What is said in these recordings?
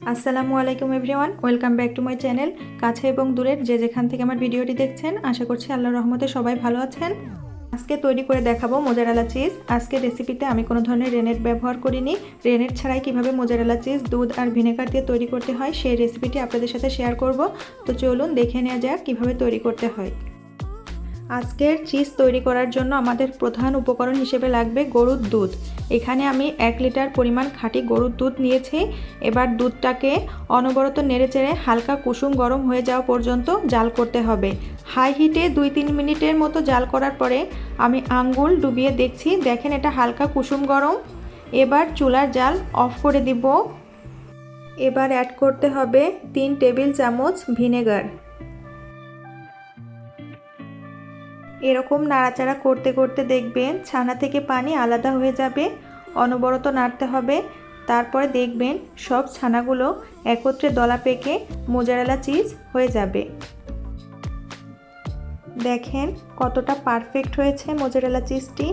আসসালামু আলাইকুম everyone, welcome back to my channel কাছে এবং দূরের যে যেখান থেকে আমার ভিডিওটি দেখছেন, আশা করছি আল্লাহর রহমতে সবাই ভালো আছেন। আজকে তৈরি করে দেখাবো মোজারেলা চিজ। আজকের রেসিপিতে আমি কোনো ধরনের রেনেট ব্যবহার করিনি। রেনেট ছাড়াই কীভাবে মোজারেলা চিজ, দুধ আর ভিনেগার দিয়ে তৈরি করতে হয়, সেই রেসিপিটি আপনাদের সাথে শেয়ার করব। তো চলুন দেখে নেওয়া যাক কীভাবে তৈরি করতে হয়। আজকের চিজ তৈরি করার জন্য আমাদের প্রধান উপকরণ হিসেবে লাগবে গরুর দুধ। এখানে আমি এক লিটার পরিমাণ খাঁটি গরুর দুধ নিয়েছি। এবার দুধটাকে অনবরত নেড়েচেড়ে হালকা কুসুম গরম হয়ে যাওয়া পর্যন্ত জাল করতে হবে। হাই হিটে দুই তিন মিনিটের মতো জাল করার পরে আমি আঙ্গুল ডুবিয়ে দেখছি। দেখেন এটা হালকা কুসুম গরম। এবার চুলার জাল অফ করে দিব। এবার অ্যাড করতে হবে তিন টেবিল চামচ ভিনেগার। এরকম নাড়াচাড়া করতে করতে দেখবেন ছানা থেকে পানি আলাদা হয়ে যাবে, অনবরত নাড়তে হবে। তারপরে দেখবেন সব ছানাগুলো একত্রে দলা পেকে মোজারেলা চিজ হয়ে যাবে। দেখেন কতটা পারফেক্ট হয়েছে মোজারেলা চিজটি।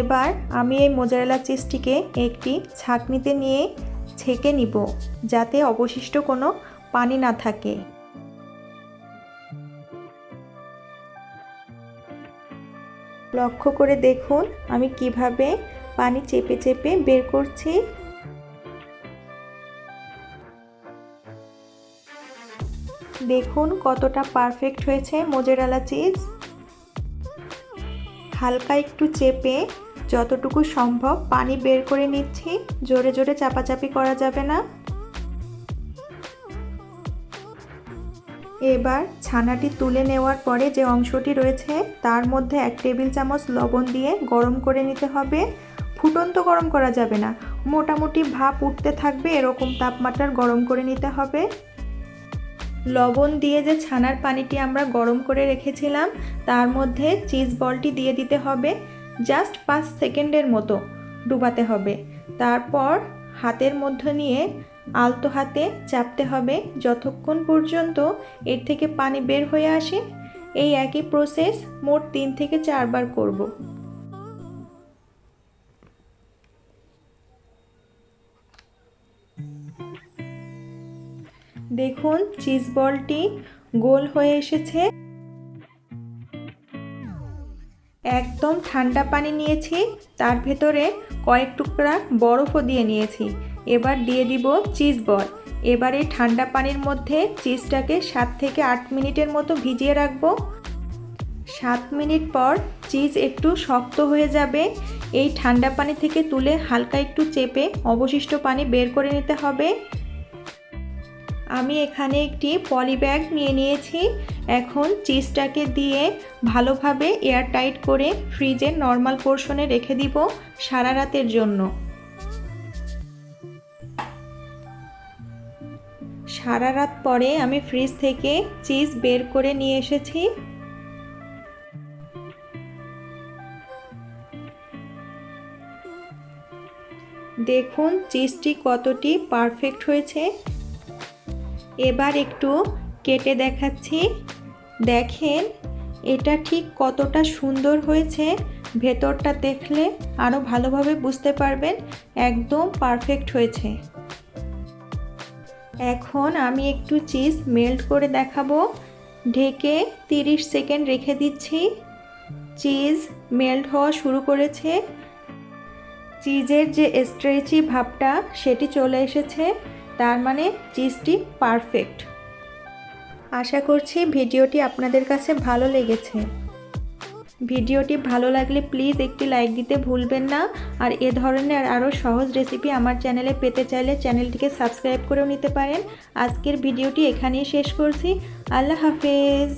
এবার আমি এই মোজারেলা চিজটিকে একটি ছাঁকনিতে নিয়ে ছেঁকে নিব, যাতে অবশিষ্ট কোনো পানি না থাকে। লক্ষ্য করে দেখুন, আমি কীভাবে পানি চেপে চেপে বের করছি। দেখুন, কতটা পারফেক্ট হয়েছে মোজেরালা চিজ। হালকা একটু চেপে যতটুকু সম্ভব পানি বের করে নিচ্ছি। জোরে জোরে চাপাচাপি করা যাবে না। এবার ছানাটি তুলে নেওয়ার পরে যে অংশটি রয়েছে, তার মধ্যে এক টেবিল চামচ লবণ দিয়ে গরম করে নিতে হবে। ফুটন্ত গরম করা যাবে না। মোটামুটি ভাপ উঠতে থাকবে, এরকম তাপমাত্রার গরম করে নিতে হবে। লবণ দিয়ে যে ছানার পানিটি আমরা গরম করে রেখেছিলাম, তার মধ্যে চিজ বলটি দিয়ে দিতে হবে। জাস্ট পাঁচ সেকেন্ডের মতো ডুবাতে হবে। তারপর হাতের মধ্যে নিয়ে আলতো হাতে চাপতে হবে যতক্ষণ পর্যন্ত এর থেকে পানি বের হয়ে আসে। এই একই প্রসেস মোট তিন থেকে চারবার করব। দেখুন চিজ বলটি গোল হয়ে এসেছে। একদম ঠান্ডা পানি নিয়েছি, তার ভেতরে কয়েক টুকরা বরফও দিয়ে নিয়েছি। এবার দিয়ে দিব চিজ বল এবার ঠান্ডা পানির মধ্যে চিজটাকে সাত থেকে আট মিনিটের মতো ভিজিয়ে রাখব। সাত মিনিট পর চিজ একটু শক্ত হয়ে যাবে। এই ঠান্ডা পানি থেকে তুলে হালকা একটু চেপে অবশিষ্ট পানি বের করে নিতে হবে। আমি এখানে একটি পলি ব্যাগ নিয়ে নিয়েছি। এখন চিজটাকে দিয়ে ভালোভাবে এয়ার টাইট করে ফ্রিজের নর্মাল পোর্শনে রেখে দিব সারা রাতের জন্য। সারা রাত পরে আমি ফ্রিজ থেকে চিজ বের করে নিয়ে এসেছি। দেখুন, চিজটি কতটি পারফেক্ট হয়েছে। এবার একটু কেটে দেখাচ্ছি। দেখেন, এটা ঠিক কতটা সুন্দর হয়েছে। ভেতরটা দেখলে আরও ভালোভাবে বুঝতে পারবেন, একদম পারফেক্ট হয়েছে। এখন আমি একটু চিজ মেল্ট করে দেখাবো। ঢেকে 30 সেকেন্ড রেখে দিচ্ছি। চিজ মেল্ট হওয়া শুরু করেছে। চিজের যে স্ট্রেচি ভাবটা, সেটি চলে এসেছে। তার মানে চিজটি পারফেক্ট আশা করছি ভিডিওটি আপনাদের কাছে ভালো লেগেছে। ভিডিওটি ভালো লাগলে প্লিজ একটি লাইক দিতে ভুলবেন না। আর এ ধরনের আরও সহজ রেসিপি আমার চ্যানেলে পেতে চাইলে চ্যানেলটিকে সাবস্ক্রাইব করেও নিতে পারেন। আজকের ভিডিওটি এখানেই শেষ করছি। আল্লাহ হাফেজ।